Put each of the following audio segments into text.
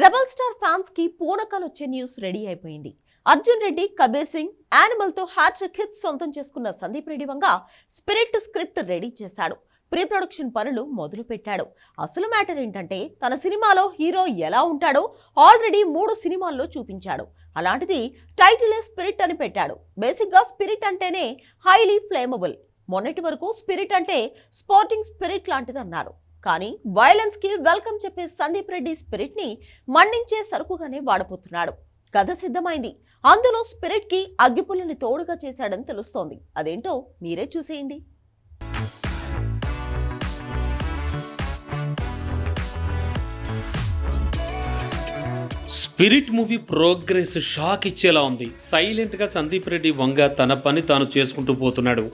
Rebel star ఫ్యాన్స్కి పూనకాలు వచ్చే news ready అయిపోయింది. అర్జున్ రెడ్డి కబీర్ సింగ్ యానిమల్తో హ్యాట్రిక్ హిట్ సొంతం చేసుకున్న Sandeep Reddy Vanga spirit script ready చేశాడు. ప్రీ ప్రొడక్షన్ పనులు మొదలు పెట్టాడు అసలు మ్యాటర్ ఏంటంటే తన సినిమాలో హీరో ఎలా ఉంటాడో ఆల్రెడీ మూడు సినిమాల్లో చూపించాడు. అలాంటిది టైటిలే స్పిరిట్ అని పెట్టాడు. బేసిక్గా స్పిరిట్ అంటేనే హైలీ ఫ్లేమబుల్. మొన్నటి వరకు స్పిరిట్ అంటే స్పోర్టింగ్ స్పిరిట్ లాంటిది అన్నారు కానీ వైలెన్స్కి వెల్కమ్ చెప్పే సందీప్ రెడ్డి స్పిరిట్ని మండించే సరుకుగానే వాడబోతున్నాడు. కథ సిద్ధమైంది. అందులో స్పిరిట్కి అగ్గిపుల్లని తోడుగా చేశాడని తెలుస్తోంది. అదేంటో మీరే చూసేయండి. స్పిరిట్ మూవీ ప్రోగ్రెస్ షాక్ ఇచ్చేలా ఉంది. సైలెంట్గా సందీప్ రెడ్డి వంగ తన పని తాను చేసుకుంటూ పోతున్నాడు.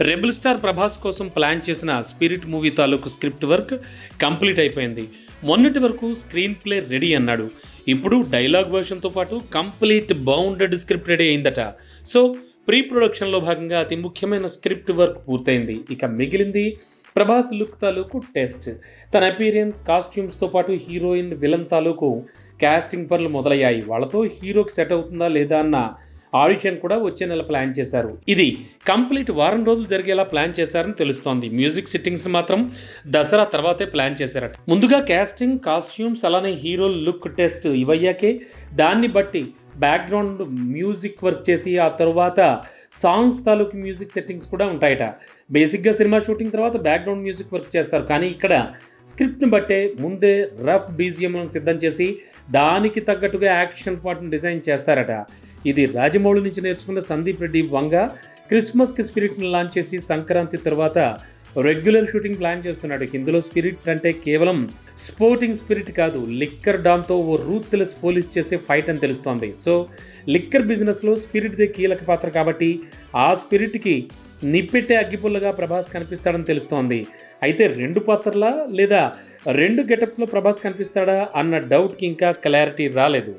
రెబల్ స్టార్ ప్రభాస్ కోసం ప్లాన్ చేసిన స్పిరిట్ మూవీ తాలూకు స్క్రిప్ట్ వర్క్ కంప్లీట్ అయిపోయింది. మొన్నటి వరకు స్క్రీన్ ప్లే రెడీ అన్నాడు. ఇప్పుడు డైలాగ్ వర్షన్తో పాటు కంప్లీట్ బౌండెడ్ స్క్రిప్ట్ రెడీ అయిందట. సో ప్రీ ప్రొడక్షన్లో భాగంగా అతి ముఖ్యమైన స్క్రిప్ట్ వర్క్ పూర్తయింది. ఇక మిగిలింది ప్రభాస్ లుక్ తాలూకు టెస్ట్. తన అపీరియన్స్ కాస్ట్యూమ్స్తో పాటు హీరోయిన్ విలన్ తాలూకు కాస్టింగ్ పనులు మొదలయ్యాయి. వాళ్ళతో హీరోకి సెట్ అవుతుందా లేదా అన్న ఆడిషన్ కూడా వచ్చే నెల ప్లాన్ చేశారు. ఇది కంప్లీట్ వారం రోజులు జరిగేలా ప్లాన్ చేశారని తెలుస్తోంది. మ్యూజిక్ సిట్టింగ్స్ మాత్రం దసరా తర్వాతే ప్లాన్ చేశారట. ముందుగా కాస్టింగ్ కాస్ట్యూమ్స్ అలానే హీరో లుక్ టెస్ట్ ఇవయ్యాకే దాన్ని బట్టి బ్యాక్గ్రౌండ్ మ్యూజిక్ వర్క్ చేసి ఆ తర్వాత సాంగ్స్ తాలూకు మ్యూజిక్ సెట్టింగ్స్ కూడా ఉంటాయట. బేసిక్గా సినిమా షూటింగ్ తర్వాత బ్యాక్గ్రౌండ్ మ్యూజిక్ వర్క్ చేస్తారు. కానీ ఇక్కడ స్క్రిప్ట్ని బట్టే ముందే రఫ్ బీజిఎంలను సిద్ధం చేసి దానికి తగ్గట్టుగా యాక్షన్ పార్ట్ని డిజైన్ చేస్తారట. ఇది రాజమౌళి నుంచి నేర్చుకున్న సందీప్ రెడ్డి వంగ. క్రిస్మస్కి స్పిరిట్ని లాంచ్ చేసి సంక్రాంతి తర్వాత రెగ్యులర్ షూటింగ్ ప్లాన్ చేస్తున్నాడు. ఇందులో స్పిరిట్ అంటే కేవలం స్పోర్టింగ్ స్పిరిట్ కాదు లిక్కర్ డామ్తో ఓ రూత్లెస్ పోలీస్ చేసే ఫైట్ అని తెలుస్తోంది. సో లిక్కర్ బిజినెస్లో స్పిరిట్దే కీలక పాత్ర కాబట్టి ఆ స్పిరిట్కి నిప్పెట్టే అగ్గిపుల్లగా ప్రభాస్ కనిపిస్తాడని తెలుస్తోంది. అయితే రెండు పాత్రలా లేదా రెండు గెటప్స్లో ప్రభాస్ కనిపిస్తాడా అన్న డౌట్కి ఇంకా క్లారిటీ రాలేదు.